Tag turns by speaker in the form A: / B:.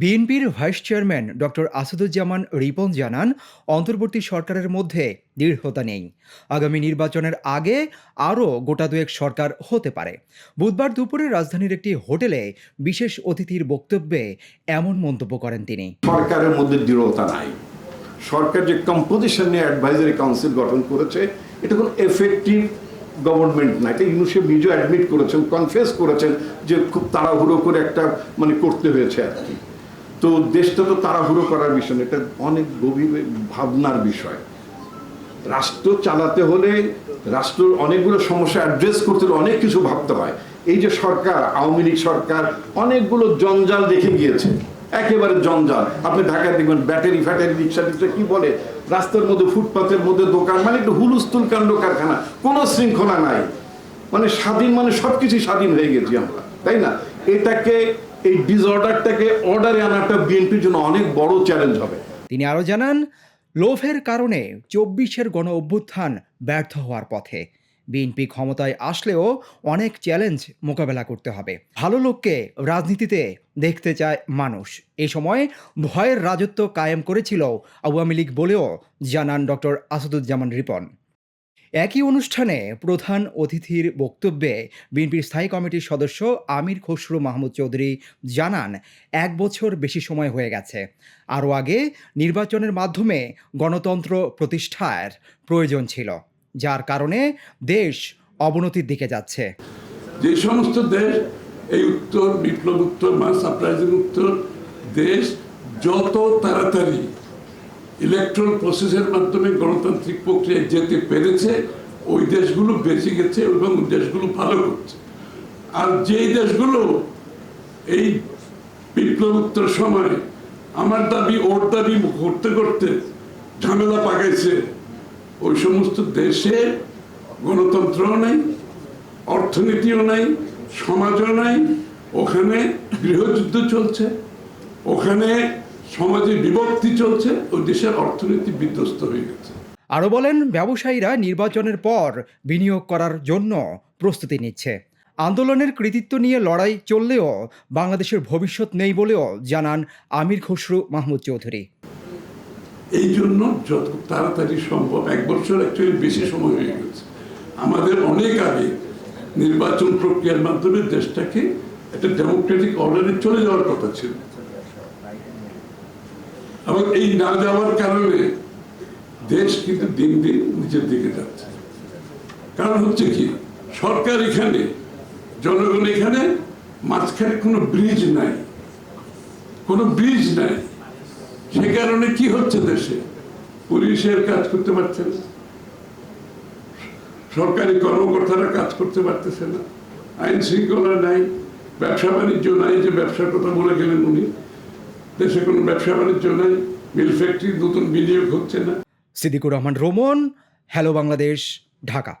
A: বিএনপির vice chairman doctor Asaduzzaman Ripon জানান অন্তর্বর্তী সরকারের মধ্যে দৃঢ়তা নেই আগামী নির্বাচনের আগে আরও গোটা দুয়েক সরকার হতে পারে বুধবার দুপুরে রাজধানীর একটি হোটেলে বিশেষ অতিথির বক্তব্যে এমন মন্তব্য করেন তিনি
B: সরকারের মধ্যে দৃঢ়তা নাই সরকার যে কম্পোজিশন নিয়ে অ্যাডভাইজারি কাউন্সিল গঠন করেছে এটা কোনো এফেক্টিভ গভর্নমেন্ট না এটা ইউনুসে নিজে অ্যাডমিট করেছেন কনফেস করেছেন যে খুব তাড়াহুড়ো করে একটা মানে করতে হয়েছে আর কি তো দেশটা তো তাড়াহুড়ো করার বিষয় এটা অনেক গভীর ভাবনার বিষয় রাষ্ট্র চালাতে হলে রাষ্ট্র অনেকগুলো সমস্যা অ্যাড্রেস করতে হলে অনেক কিছু ভাবতে হয় এই যে সরকার আওয়ামী লীগ সরকার অনেকগুলো জঞ্জাল দেখে গিয়েছে একেবারে জঞ্জাল আপনি ঢাকায় দেখবেন ব্যাটারি ফ্যাটারি রিক্সা টিক্সা কি বলে রাস্তার মধ্যে ফুটপাথের মধ্যে দোকান মানে একটু হুলুস্তুল কাণ্ড কারখানা কোনো শৃঙ্খলা নাই মানে স্বাধীন মানে সব কিছুই স্বাধীন হয়ে গেছি আমরা তাই না এটাকে এই ডিসঅর্ডারটাকে অর্ডারে আনাটা বিএনপির জন্য অনেক বড় চ্যালেঞ্জ হবে
A: তিনি আরও জানান লোভের কারণে চব্বিশের গণ অভ্যুত্থান ব্যর্থ হওয়ার পথে বিএনপি ক্ষমতায় আসলেও অনেক চ্যালেঞ্জ মোকাবেলা করতে হবে ভালো লোককে রাজনীতিতে দেখতে চায় মানুষ এ সময় ভয়ের রাজত্ব কায়েম করেছিল আওয়ামী লীগ বলেও জানান ডক্টর আসাদুজ্জামান রিপন একই অনুষ্ঠানে প্রধান অতিথির বক্তব্যে বিএনপির স্থায়ী কমিটির সদস্য আমির খসরু মাহমুদ চৌধুরী জানান এক বছর বেশি সময় হয়ে গেছে আরও আগে নির্বাচনের মাধ্যমে গণতন্ত্র প্রতিষ্ঠার প্রয়োজন ছিল যার কারণে দেশ অবনতির দিকে যাচ্ছে
B: যে সমস্ত দেশ এই উত্তর বিপ্লব উত্তর মাস আপ্রাইজিং উত্তর দেশ যত তাড়াতাড়ি ইলেকট্রন প্রসেসের মাধ্যমে গণতান্ত্রিক প্রক্রিয়ায় যেতে পেরেছে ওই দেশগুলো বেঁচে গেছে এবং দেশগুলো ভালো করছে আর যেই দেশগুলো এই বিপ্লবোত্তর সময় আমার দাবি ওর দাবি করতে করতে ঝামেলা পাকাইছে ওই সমস্ত দেশে গণতন্ত্র নেই অর্থনীতিও নাই সমাজও নাই ওখানে গৃহযুদ্ধ চলছে ওখানে সমাজে বিভক্তি চলছে ও দেশের অর্থনীতি বিধ্বস্ত হয়ে গেছে
A: আরও বলেন ব্যবসায়ীরা নির্বাচনের পর বিনিয়োগ করার জন্য প্রস্তুতি নিচ্ছে আন্দোলনের কৃতিত্ব নিয়ে লড়াই চললেও বাংলাদেশের ভবিষ্যৎ নেই বলেও জানান আমির খসরু মাহমুদ চৌধুরী
B: এই জন্য যত তাড়াতাড়ি সম্ভব এক বছর একচুয়ালি বেশি সময় হয়ে গেছে আমাদের অনেক আগে নির্বাচন প্রক্রিয়ার মাধ্যমে দেশটাকে একটা ডেমোক্রেটিক অর্ডারে চলে যাওয়ার কথা ছিল এবং এই না যাওয়ার কারণে দেশ কিন্তু দিন দিন নিচের দিকে যাচ্ছে কারণ হচ্ছে কি সরকার এখানে জনগণ এখানে মাঝখানে কোনো ব্রিজ নাই কোনো ব্রিজ নাই সে কারণে কি হচ্ছে দেশে পুলিশের কাজ করতে পারছে না সরকারি কর্মকর্তারা কাজ করতে পারতেছে না আইন শৃঙ্খলা নাই ব্যবসা বাণিজ্য নাই যে ব্যবসার কথা বলে গেলেন উনি দেশে কোনো ব্যবসা বাণিজ্য নেই মিল ফ্যাক্টরি নতুন বিনিয়োগ হচ্ছে না
A: সিদ্দিকুর রহমান রোমন হ্যালো বাংলাদেশ ঢাকা